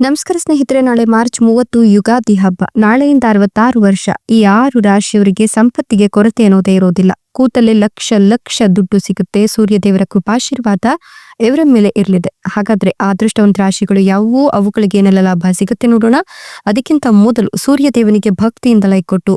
ನಮಸ್ಕಾರ ಸ್ನೇಹಿತರೆ, ನಾಳೆ ಮಾರ್ಚ್ ಮೂವತ್ತು, ಯುಗಾದಿ ಹಬ್ಬ. ನಾಳೆಯಿಂದ ಅರವತ್ತಾರು ವರ್ಷ. ಈ ಆರು ರಾಶಿಯವರಿಗೆ ಸಂಪತ್ತಿಗೆ ಕೊರತೆ ಅನ್ನೋದೇ ಇರೋದಿಲ್ಲ. ಕೂತಲ್ಲೇ ಲಕ್ಷ ಲಕ್ಷ ದುಡ್ಡು ಸಿಗುತ್ತೆ. ಸೂರ್ಯ ದೇವರ ಕೃಪಾಶೀರ್ವಾದ ಇವರ ಮೇಲೆ ಇರಲಿದೆ. ಹಾಗಾದ್ರೆ ಆ ದೃಷ್ಟವಂತ ರಾಶಿಗಳು ಯಾವುವು? ಅವುಗಳಿಗೆ ಏನೆಲ್ಲ ಲಾಭ ಸಿಗುತ್ತೆ ನೋಡೋಣ. ಅದಕ್ಕಿಂತ ಮೊದಲು ಸೂರ್ಯ ದೇವನಿಗೆ ಭಕ್ತಿಯಿಂದ ಲೈಕ್ ಕೊಟ್ಟು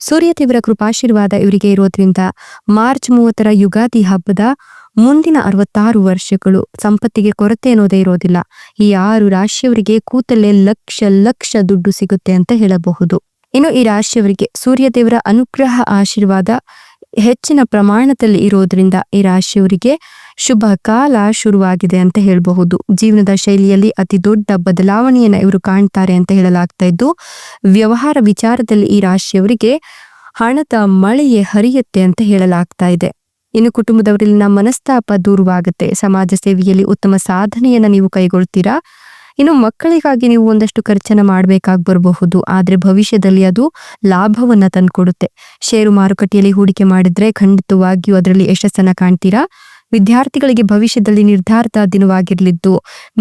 ಸೂರ್ಯ ದೇವರ ಕೃಪಾಶೀರ್ವಾದ ಇವರಿಗೆ ಇರೋದ್ರಿಂದ ಮಾರ್ಚ್ ಮೂವತ್ತರ ಯುಗಾದಿ ಹಬ್ಬದ ಮುಂದಿನ ಅರವತ್ತಾರು ವರ್ಷಗಳು ಸಂಪತ್ತಿಗೆ ಕೊರತೆ ಅನ್ನೋದೇ ಇರೋದಿಲ್ಲ. ಈ ಆರು ರಾಶಿಯವರಿಗೆ ಕೂತಲ್ಲೇ ಲಕ್ಷ ಲಕ್ಷ ದುಡ್ಡು ಸಿಗುತ್ತೆ ಅಂತ ಹೇಳಬಹುದು. ಇನ್ನು ಈ ರಾಶಿಯವರಿಗೆ ಸೂರ್ಯ ದೇವರ ಅನುಗ್ರಹ ಆಶೀರ್ವಾದ ಹೆಚ್ಚಿನ ಪ್ರಮಾಣದಲ್ಲಿ ಇರೋದ್ರಿಂದ ಈ ರಾಶಿಯವರಿಗೆ ಶುಭ ಕಾಲ ಶುರುವಾಗಿದೆ ಅಂತ ಹೇಳಬಹುದು. ಜೀವನದ ಶೈಲಿಯಲ್ಲಿ ಅತಿ ದೊಡ್ಡ ಬದಲಾವಣೆಯನ್ನ ಇವರು ಕಾಣ್ತಾರೆ ಅಂತ ಹೇಳಲಾಗ್ತಾ ಇದ್ದು, ವ್ಯವಹಾರ ವಿಚಾರದಲ್ಲಿ ಈ ರಾಶಿಯವರಿಗೆ ಹಣದ ಮಳೆಯೇ ಹರಿಯುತ್ತೆ ಅಂತ ಹೇಳಲಾಗ್ತಾ ಇದೆ. ಇನ್ನು ಕುಟುಂಬದವರಲ್ಲಿನ ಮನಸ್ತಾಪ ದೂರವಾಗುತ್ತೆ. ಸಮಾಜ ಸೇವೆಯಲ್ಲಿ ಉತ್ತಮ ಸಾಧನೆಯನ್ನ ನೀವು ಕೈಗೊಳ್ತೀರಾ? ಇನ್ನು ಮಕ್ಕಳಿಗಾಗಿ ನೀವು ಒಂದಷ್ಟು ಖರ್ಚನ್ನ ಮಾಡಬೇಕಾಗಿ ಬರಬಹುದು. ಆದ್ರೆ ಭವಿಷ್ಯದಲ್ಲಿ ಅದು ಲಾಭವನ್ನ ತಂದುಕೊಡುತ್ತೆ. ಷೇರು ಮಾರುಕಟ್ಟೆಯಲ್ಲಿ ಹೂಡಿಕೆ ಮಾಡಿದ್ರೆ ಖಂಡಿತವಾಗಿಯೂ ಅದರಲ್ಲಿ ಯಶಸ್ಸನ್ನ ಕಾಣ್ತೀರಾ? ವಿದ್ಯಾರ್ಥಿಗಳಿಗೆ ಭವಿಷ್ಯದಲ್ಲಿ ನಿರ್ಧಾರದ ದಿನವಾಗಿರಲಿದ್ದು,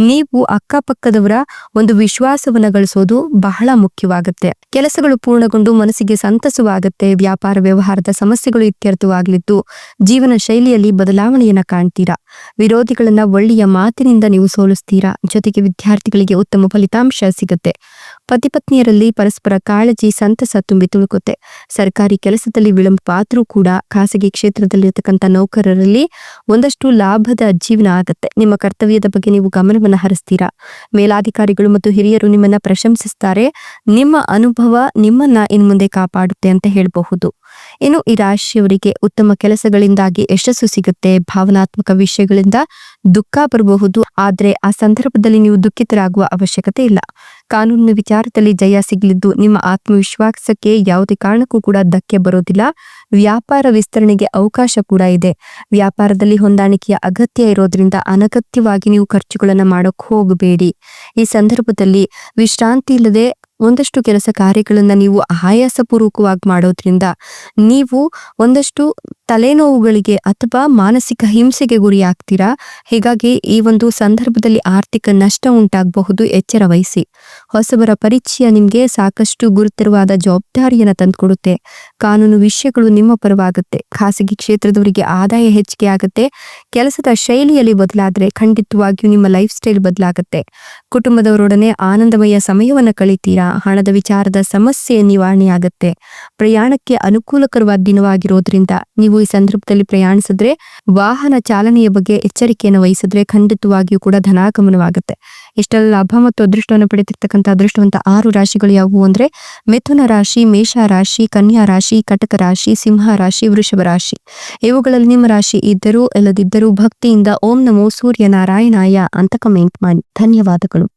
ನೀವು ಅಕ್ಕಪಕ್ಕದವರ ಒಂದು ವಿಶ್ವಾಸವನ್ನ ಗಳಿಸೋದು ಬಹಳ ಮುಖ್ಯವಾಗುತ್ತೆ. ಕೆಲಸಗಳು ಪೂರ್ಣಗೊಂಡು ಮನಸ್ಸಿಗೆ ಸಂತಸವಾಗುತ್ತೆ, ವ್ಯಾಪಾರ ವ್ಯವಹಾರದ ಸಮಸ್ಯೆಗಳು ಇತ್ಯರ್ಥವಾಗಲಿದ್ದು, ಜೀವನ ಶೈಲಿಯಲ್ಲಿ ಬದಲಾವಣೆಯನ್ನ ಕಾಣ್ತೀರಾ? ವಿರೋಧಿಗಳನ್ನ ಒಳ್ಳೆಯ ಮಾತಿನಿಂದ ನೀವು ಸೋಲಿಸ್ತೀರಾ? ಜೊತೆಗೆ ವಿದ್ಯಾರ್ಥಿಗಳಿಗೆ ಉತ್ತಮ ಫಲಿತಾಂಶ ಸಿಗುತ್ತೆ. ಪತಿಪತ್ನಿಯರಲ್ಲಿ ಪರಸ್ಪರ ಕಾಳಜಿ, ಸಂತಸ ತುಂಬಿ ತುಳುಕುತ್ತೆ. ಸರ್ಕಾರಿ ಕೆಲಸದಲ್ಲಿ ವಿಳಂಬ ಆದರೂ ಕೂಡ ಖಾಸಗಿ ಕ್ಷೇತ್ರದಲ್ಲಿರ್ತಕ್ಕಂಥ ನೌಕರರಲ್ಲಿ ಒಂದಷ್ಟು ಲಾಭದ ಜೀವನ ಆಗುತ್ತೆ. ನಿಮ್ಮ ಕರ್ತವ್ಯದ ಬಗ್ಗೆ ನೀವು ಗಮನವನ್ನು ಹರಿಸ್ತೀರಾ? ಮೇಲಾಧಿಕಾರಿಗಳು ಮತ್ತು ಹಿರಿಯರು ನಿಮ್ಮನ್ನ ಪ್ರಶಂಸಿಸ್ತಾರೆ. ನಿಮ್ಮ ಅನುಭವ ನಿಮ್ಮನ್ನ ಇನ್ನು ಮುಂದೆ ಕಾಪಾಡುತ್ತೆ ಅಂತ ಹೇಳಬಹುದು. ಇನ್ನು ಈ ರಾಶಿಯವರಿಗೆ ಉತ್ತಮ ಕೆಲಸಗಳಿಂದಾಗಿ ಯಶಸ್ಸು ಸಿಗುತ್ತೆ. ಭಾವನಾತ್ಮಕ ವಿಷಯಗಳಿಂದ ದುಃಖ ಬರಬಹುದು. ಆದ್ರೆ ಆ ಸಂದರ್ಭದಲ್ಲಿ ನೀವು ದುಃಖಿತರಾಗುವ ಅವಶ್ಯಕತೆ ಇಲ್ಲ. ಕಾನೂನಿನ ವಿಚಾರದಲ್ಲಿ ಜಯ ಸಿಗಲಿದ್ದು, ನಿಮ್ಮ ಆತ್ಮವಿಶ್ವಾಸಕ್ಕೆ ಯಾವುದೇ ಕಾರಣಕ್ಕೂ ಕೂಡ ಧಕ್ಕೆ ಬರೋದಿಲ್ಲ. ವ್ಯಾಪಾರ ವಿಸ್ತರಣೆಗೆ ಅವಕಾಶ ಕೂಡ ಇದೆ. ವ್ಯಾಪಾರದಲ್ಲಿ ಹೊಂದಾಣಿಕೆಯ ಅಗತ್ಯ ಇರೋದ್ರಿಂದ ಅನಗತ್ಯವಾಗಿ ನೀವು ಖರ್ಚುಗಳನ್ನು ಮಾಡೋಕೆ ಹೋಗಬೇಡಿ. ಈ ಸಂದರ್ಭದಲ್ಲಿ ವಿಶ್ರಾಂತಿ ಇಲ್ಲದೆ ಒಂದಷ್ಟು ಕೆಲಸ ಕಾರ್ಯಗಳನ್ನು ನೀವು ಆಯಾಸಪೂರ್ವಕವಾಗಿ ಮಾಡೋದ್ರಿಂದ ನೀವು ಒಂದಷ್ಟು ತಲೆನೋವುಗಳಿಗೆ ಅಥವಾ ಮಾನಸಿಕ ಹಿಂಸೆಗೆ ಗುರಿಯಾಗ್ತೀರಾ? ಹೀಗಾಗಿ ಈ ಒಂದು ಸಂದರ್ಭದಲ್ಲಿ ಆರ್ಥಿಕ ನಷ್ಟ ಉಂಟಾಗಬಹುದು ಎಚ್ಚರ ವಹಿಸಿ. ಹೊಸಬರ ಪರಿಚಯ ನಿಮಗೆ ಸಾಕಷ್ಟು ಗುರುತರವಾದ ಜವಾಬ್ದಾರಿಯನ್ನು ತಂದುಕೊಡುತ್ತೆ. ಕಾನೂನು ವಿಷಯಗಳು ನಿಮ್ಮ ಪರವಾಗುತ್ತೆ. ಖಾಸಗಿ ಕ್ಷೇತ್ರದವರಿಗೆ ಆದಾಯ ಹೆಚ್ಚಿಗೆ ಆಗುತ್ತೆ. ಕೆಲಸದ ಶೈಲಿಯಲ್ಲಿ ಬದಲಾದರೆ ಖಂಡಿತವಾಗಿಯೂ ನಿಮ್ಮ ಲೈಫ್ ಸ್ಟೈಲ್ ಬದಲಾಗುತ್ತೆ. ಕುಟುಂಬದವರೊಡನೆ ಆನಂದಮಯ ಸಮಯವನ್ನು ಕಳಿತೀರಾ? ಹಣದ ವಿಚಾರದ ಸಮಸ್ಯೆ ನಿವಾರಣೆಯಾಗುತ್ತೆ. ಪ್ರಯಾಣಕ್ಕೆ ಅನುಕೂಲಕರವಾದ ದಿನವಾಗಿರೋದ್ರಿಂದ ನೀವು ಈ ಸಂದರ್ಭದಲ್ಲಿ ಪ್ರಯಾಣಿಸಿದ್ರೆ ವಾಹನ ಚಾಲನೆಯ ಬಗ್ಗೆ ಎಚ್ಚರಿಕೆಯನ್ನು ವಹಿಸಿದ್ರೆ ಖಂಡಿತವಾಗಿಯೂ ಕೂಡ ಧನಾಗಮನವಾಗುತ್ತೆ. ಇಷ್ಟೆಲ್ಲ ಲಾಭ ಮತ್ತು ಅದೃಷ್ಟವನ್ನು ಪಡೆದಿರ್ತಕ್ಕಂಥ ಅದೃಷ್ಟವಂತ ಆರು ರಾಶಿಗಳು ಯಾವುವು ಅಂದ್ರೆ ಮಿಥುನ ರಾಶಿ, ಮೇಷ ರಾಶಿ, ಕನ್ಯಾ ರಾಶಿ, ಕಟಕ ರಾಶಿ, ಸಿಂಹ ರಾಶಿ, ವೃಷಭ ರಾಶಿ. ಇವುಗಳಲ್ಲಿ ನಿಮ್ಮ ರಾಶಿ ಇದ್ದರೂ ಇಲ್ಲದಿದ್ದರೂ ಭಕ್ತಿಯಿಂದ ಓಂ ನಮೋ ಸೂರ್ಯ ನಾರಾಯಣಾಯ ಅಂತ ಕಮೆಂಟ್ ಮಾಡಿ. ಧನ್ಯವಾದಗಳು.